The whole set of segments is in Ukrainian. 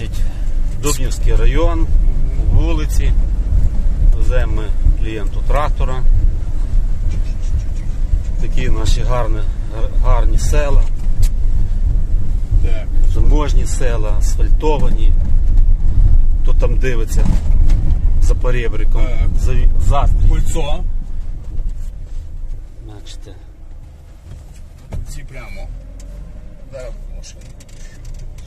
Значить, Дубнівський район, вулиці. Веземо ми клієнту трактора. Такі наші гарні, гарні села, заможні села, асфальтовані. Хто там дивиться за перебриком, Так. за, застрій. Кольцо. Бачите. Ці прямо. Зараз машину.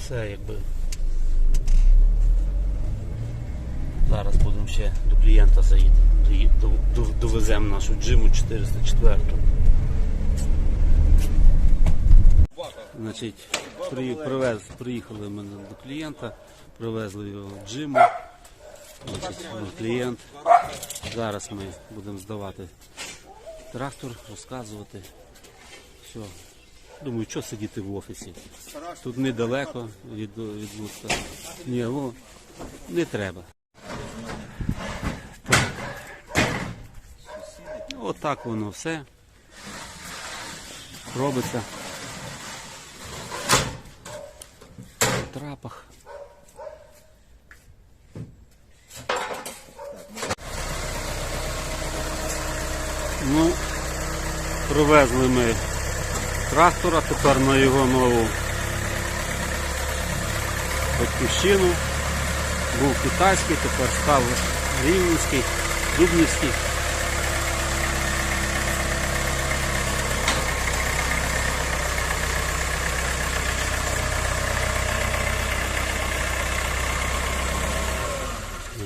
Все якби. Зараз будемо ще до клієнта заїдемо. Довеземо нашу джиму 404. Значить, при, привез, приїхали ми до клієнта, привезли його джиму. Значить, клієнт. Зараз ми будемо здавати трактор, розказувати. Все. Думаю, що сидіти в офісі. Тут недалеко від, від Луцька. Ні, о, не треба. Так. Ну, Отак воно все. Робиться. В трапах. Ну, привезли ми трактора, тепер на його нову батьківщину. Був китайський, тепер став рівненський, дубнівський.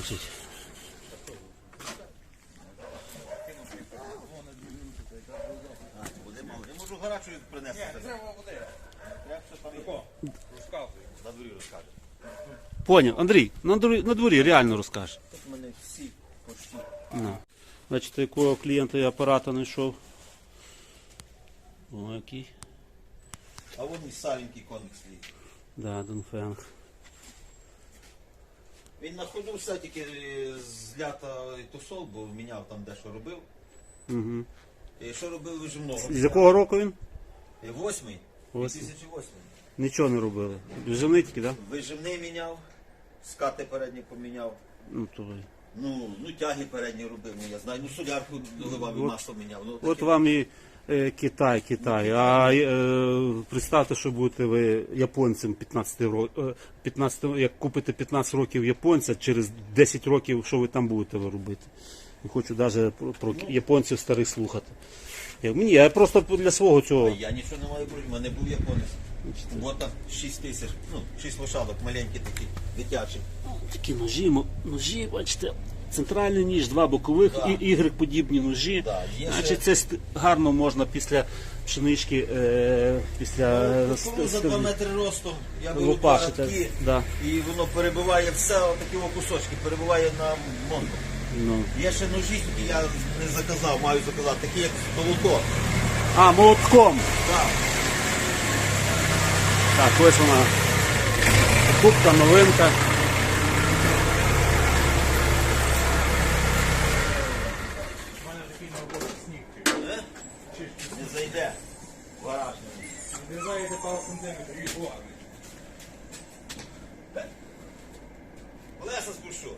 Значить, Я можу гарячу принести. На дворі розкажу. Поняв, Андрій, на дворі, на дворі реально розкажеш. Тут мене всі почти. Ну. Бачите, якого клієнта я апарата знайшов. О, який. А вон і старенький коник стоїть. Да, Донфенг. Він на ходу все тільки е, з лята тусов, бо міняв там дещо робив. Угу. І що робив вижимного? З якого року він? Восьмий. Восьмий. 2008. Нічого не робили. Живний тільки, так? Да? Вижимний міняв, скати передні поміняв. Ну, то ви. Ну, ну тяги передні робив, ну я знаю. Ну солярку доливав і От- масло міняв. Ну, От таке. вам і е, Китай, Китай. А е, представте, що будете ви японцем 15 років, 15, як купите 15 років японця, через 10 років, що ви там будете ви робити? Не хочу навіть про, про японців старих слухати. Я, мені, я просто для свого цього. Я нічого не маю проти, в мене був японець. Бота 6 тисяч, ну, 6 лошадок, маленькі такі, дитячі. Такі ножі, мо- ножі, бачите, центральний ніж, два бокових Да. і ігри подібні ножі. Да, є Значить, ще- це ст- гарно можна після пшенички, е, після Ну, ст- коли за ст- 2 метри ростом, я беру лупашите. Да. і воно перебиває все, отакі о кусочки, перебиває на монту. Ну. Є ще ножі, які я не заказав, маю заказати, такі як молоко. А, молотком. Так. Так, ось вона. Кубка, новинка. Не зайде. Гараж. Відрізаєте пару сантиметрів. Колеса спушу.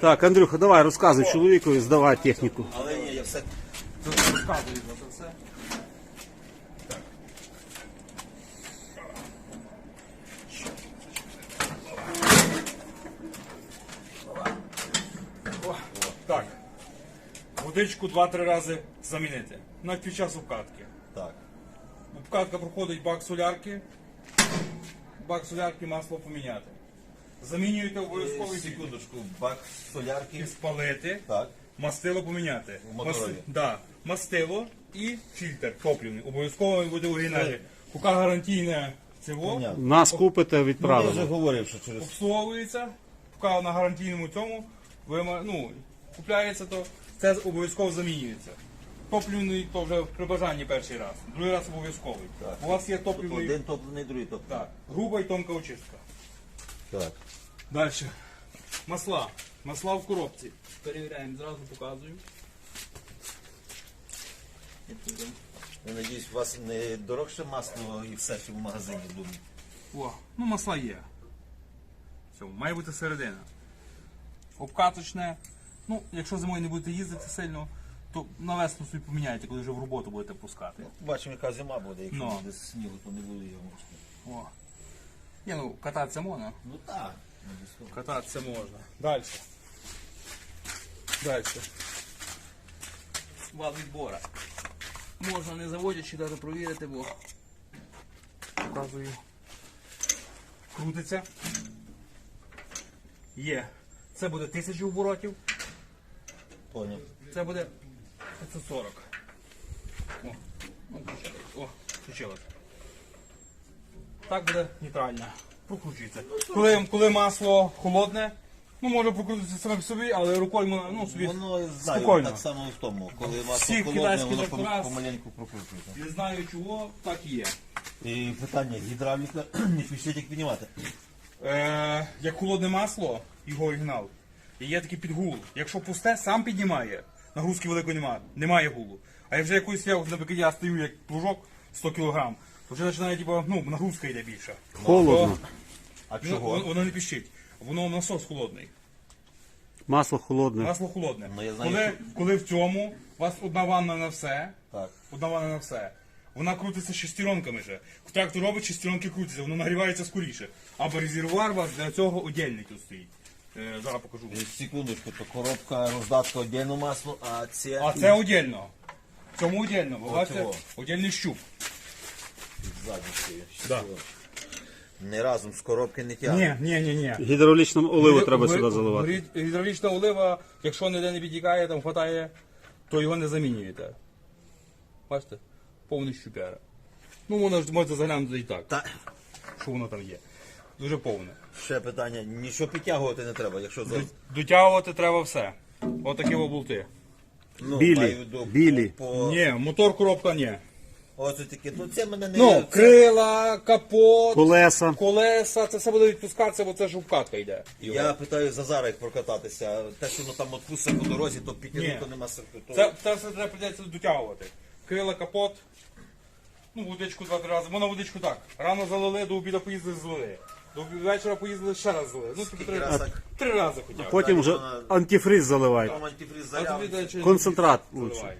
Так, Андрюха, давай розказуй чоловікові, здавай техніку. Але ні, я все Розказую за це все. О, Так. Водичку 2-3 рази замінити. Навіть під час обкатки. так. Обкатка проходить бак солярки. Бак солярки масло поміняти. Замінюєте обов'язково і Секундочку, бак солярки. спалити. Так. Мастило поміняти. В моторові. да. Мастило і фільтр топливний. Обов'язково буде оригінальний. Поки гарантійне цього Понятно. Нас купите, Ну, я вже відправимо. говорив, що через обслуговується, поки на гарантійному цьому ви ну, купляється, то це обов'язково замінюється. Топливний то вже при бажанні перший раз, другий раз обов'язковий. Так. У вас є топливний один топлений, другий топлений. так, груба і тонка очистка. Так. Далі. Масла. Масла в коробці. Перевіряємо, зразу показую. Я надіюсь, у вас не дорогше масло і все, що в магазині думаю. О, ну масла є. Цьому. Має бути середина. Обкаточне. Ну, якщо зимою не будете їздити сильно, то на весну собі поміняєте, коли вже в роботу будете пускати. Бачимо, яка зима буде, якщо Ну. буде снігу, то не буде його. О. Ні, ну кататися можна. Ну так. обов'язково. Кататися можна. Далі. Далі. Вал відбора. Можна не заводячи навіть провірити, бо показую. Крутиться. Є. Це буде 1000 оборотів, Поняв. це буде 540. О, ну, включилось. О, включилось. Так буде нейтрально. Прокручується. Коли, коли масло холодне, ну може прокрутитися саме собі, але рукою ну, собі Воно знаю, спокійно. так само і в тому. Коли масло Всіх холодне, воно помаленьку прокручується. Не знаю чого, так і є. І питання, гідравліка не спішить як піднімати. Е, як холодне масло, його оригінал, і є такий підгул. Якщо пусте, сам піднімає, нагрузки великої немає, немає гулу. А якщо якусь я, наприклад, я стою як плужок 100 кг, то вже починає, типу, ну, нагрузка йде більша. Холодно. А Воно, воно, воно не піщить. Воно насос холодний. Масло холодне. Масло холодне. Ну, я знаю, коли, що- коли в цьому у вас одна ванна на все, Так. одна ванна на все. Вона крутиться шестеренками вже. Трактор робить, шестеренки крутяться, воно нагрівається скоріше. Або резервуар у вас для цього отдельний тут стоїть. Е, зараз покажу. Е, Секундочку, то коробка, роздатка отдельно масло, а це А це отдельно. В цьому отдельно. Бачите? цього. Отдельний щуп. ззаді стоїть. Да. Не разом з коробки не тягне. Ні, ні, ні, ні. Гідравлічну оливу треба сюди заливати. гри- Гідравлічна олива, якщо ніде не підтікає, там хватає, то його не замінюєте. Бачите? Повний щупяра. Ну, ж можете заглянути і так, Та що воно там є. Дуже повне. ще питання, нічого підтягувати не треба, якщо за Дотягувати треба все. Отакі облути. ну, Білі, маю до- білі. По... Ні, мотор коробка ні. Оце таке. Ну це мене не Ну, це- крила, капот, Колеса. колеса, це все буде відпускатися, бо це ж вкатка йде. Я питаю за зараз як прокататися. Те, що воно там відпуститься по дорозі, то підтягнути Ні. нема сенсу. То... Це, це все треба прийдеться дотягувати. Крила, капот, ну, водичку два-три рази. Можна водичку так. Рано залили, до обіду поїздили, злили. До вечора поїздили, ще раз злили. Ну, типу, три, раз так? три рази хоча б. Потім вже антифриз заливають. Там антифриз А тобі, речі, Концентрат лучше.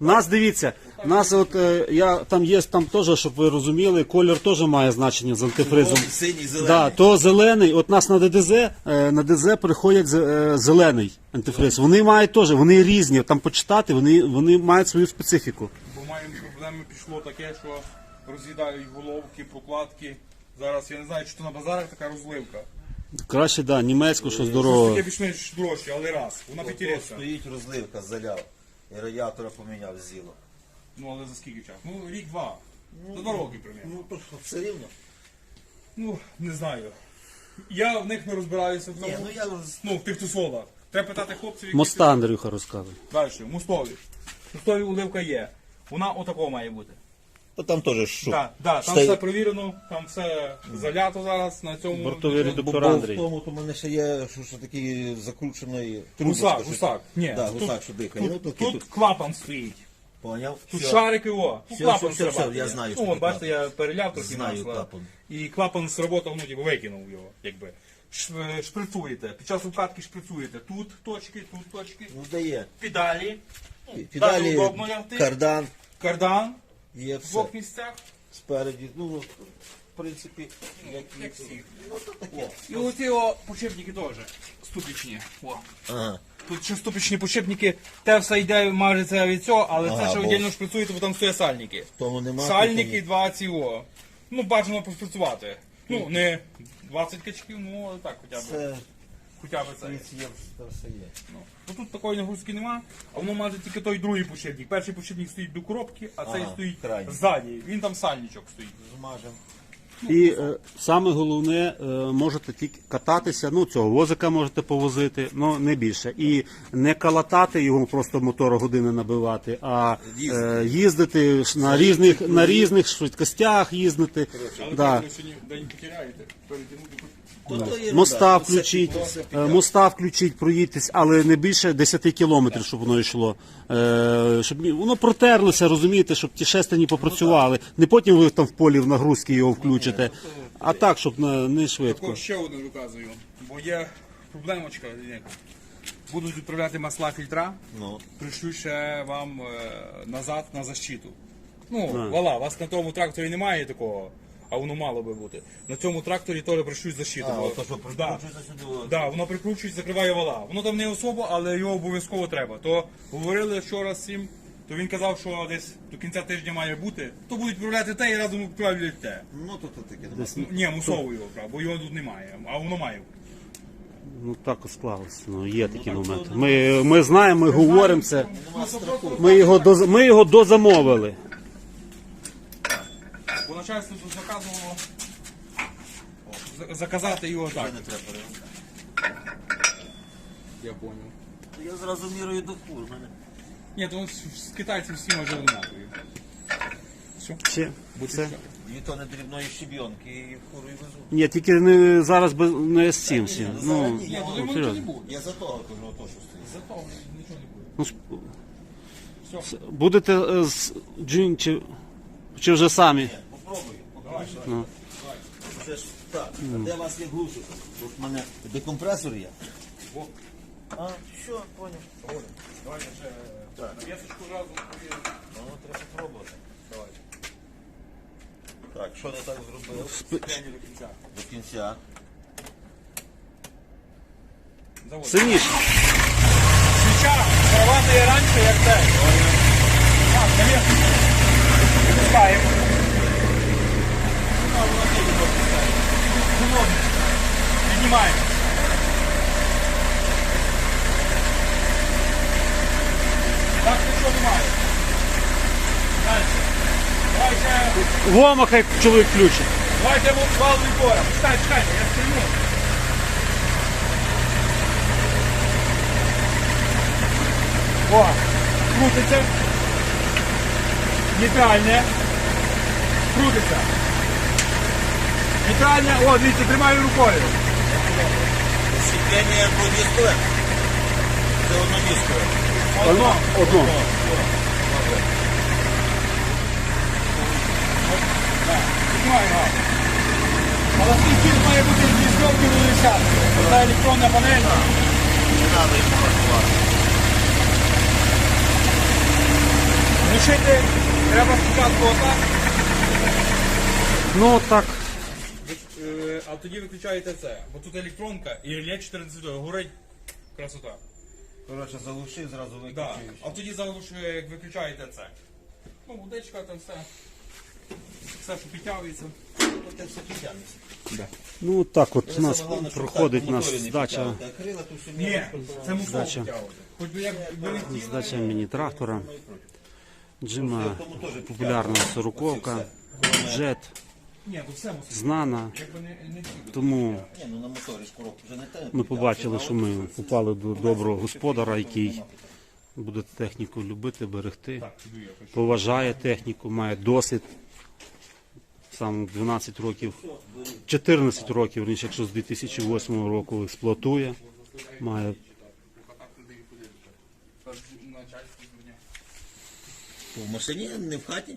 Нас дивіться, нас от е, я там є там теж, щоб ви розуміли, колір теж має значення з антифризом. Синій, зелений. Да, то зелений, от нас на ДДЗ, е, на ДДЗ приходять з- е, зелений антифриз. Вони мають теж, вони різні. Там почитати, вони, вони мають свою специфіку. Бо маємо проблеми, пішло таке, що роз'їдають головки, прокладки. Зараз я не знаю, чи то на базарах така розливка. Краще, да, німецьку, що Щось здорово. таке більш-менш дорожче, але раз. Вона п'ятірецька. стоїть розливка, заляв. І радіатора поміняв зіло. Ну, але за скільки часу? Ну, рік-два. За два роки, примерно. Ну, то що, все рівно. Ну, не знаю. Я в них не розбираюся в Ні, ну я роз- Ну, в тих тусолах. Треба питати хлопців, які... Моста Андрюха розказує. Далі, мостові. Мостові уливка є. Вона отакого має бути. То там теж що? Так, да, там все перевірено, там все залято зараз на цьому. Бортовий редуктор. Андрій. тому, то в мене ще є, що, що такий закручений Гусак, трубочка, гусак. Ні, Да, тут, гусак, що дихає. тут, Ну, тут, тут, тут, клапан стоїть. Поняв? Тут Все. шарики, о. Ну, Все, клапан все, все, срабатує. я знаю, Ну, що бачите, я переляв трохи Знаю масла. клапан. І клапан сработав, ну, типу, викинув його, якби. Ш- Шприцуєте. Під час укатки шприцуєте. Тут точки, тут точки. Ну, дає. Педалі. Педалі, удобно лягти. кардан, Кардан є в все. двох місцях. Спереді, ну, в принципі, як, Як всіх. Ну. І оці о, почепники теж ступічні. О. Ага. Тут ще ступічні почепники, те все йде мажеться від цього, але Ага, це ще бо- віддільно шприцуєте, бо там стоять сальники. Тому нема. Сальники тут два ці о. Ну, бажано пошприцювати. Ну, не 20 качків, ну але так хоча б. Це, Хоча б це. є, це все є. Ну, бо тут такої нагрузки нема, а воно маже тільки той другий почепник. Перший почепник стоїть до коробки, а цей Ага, стоїть крайній. ззаді. Він там сальничок стоїть. Змажемо. І е, саме головне, е, можете тільки кататися, ну цього возика можете повозити, ну не більше. І не калатати його, просто мотора години набивати, а е, їздити ж на різних, на різних швидкостях їздити. Але Да. ви сьогодні день потеряєте, перетягнути. Моста включіть, е, моста включіть, проїдьтесь, але не більше 10 кілометрів, щоб воно йшло. Е, щоб ні- воно протерлося, розумієте, щоб ті шестерні попрацювали. Не потім ви там в полі в нагрузки його включите. А так, щоб не, не швидко. Також ще одне виказую, бо є проблемочка. Будуть відправляти масла фільтра, Ну, пришлю ще вам е, назад на защиту. Ну, вала, у вас на тому тракторі немає такого, а воно мало би бути. На цьому тракторі теж пришлють защиту. а, що да. сюди. Да, воно прикручується, закриває вала. Воно там не особо, але його обов'язково треба. То говорили вчора з цим, то він казав, що десь до кінця тижня має бути. То будуть відправляти те і разом відправлять те. Ну, то, то таке. Десь, Ну, Ні, мусово його, правда, бо його тут немає, а воно має бути. ну так і склалося. Ну, є такі моменти. Ми, ми знаємо, ми говоримо це. Ми його, доз- ми його дозамовили. Бо начальство тут заказувало за- заказати його так. Не треба. Я понял. Я зразу мірою до фур. Мене. Ні, то з китайців всі майже однакові. Все, Ще, будь це. Дві тони дрібної щебінки і фуру і везу. Ні, тільки не зараз без не з цим всім. Ну, Ні, Ні, ну, то йому серйозно. нічого не буде. Я за того кажу, ото що стоїть. Зато нічого не буде. ну, ж- Все. будете е, з джин чи, чи вже самі? Ну. Це ж так. А де у вас є глушик? Тут в мене декомпресор є. Во. А, що, поняв. Давай ще Так. навісочку разом повірю. Ну, треба спробувати. Давай. Так, що не так зробив? Ступені до кінця. До кінця. Заводь. Сильніше. Свіча прорвати раніше, як те. Так, навісочку. Пускаємо. Піднімаємо. Так, нічого немає. Далі. Давай ще Вома хай чоловік включить. Давайте йому вал відбора. Чекай, чекайте, я стриму. О, крутиться. Нейтральне. Крутиться. Нейтральне. О, дивіться, тримаю рукою. Освітлення дводіскове. Це однодіскове. Одно. Одно. Піднімаю його. Але скільки має бути дісковки вилучати. Це електронна панель. Не треба їх працювати. Лишити треба спочатку отак. Ну так. Е, А тоді виключаєте це. Бо тут електронка і реле 14 горить красота. Коротше, заглушив, зразу Да. А тоді заглушує, як виключаєте це. Ну, водичка там все. Все, що підтягується. Це все підтягнеться. Ну так от у нас головне, проходить так, нас здача, крила тут все Ні, це мусор Здача. підтягувати. Хоч би як не хотіли. здача міні-трактора. Джима популярна сороковка, джет, Ні, то все мусор. знана. Якби не, не ті. Тому Ні, ну на моторі ж коробку вже не те. ми побачили, що ми попали до доброго господара, який буде техніку любити, берегти, Так, піду я хочу. поважає техніку, має досвід. Сам 12 років, 14 років, раніше, якщо з 2008 року експлуатує, має. В машині, не в хаті.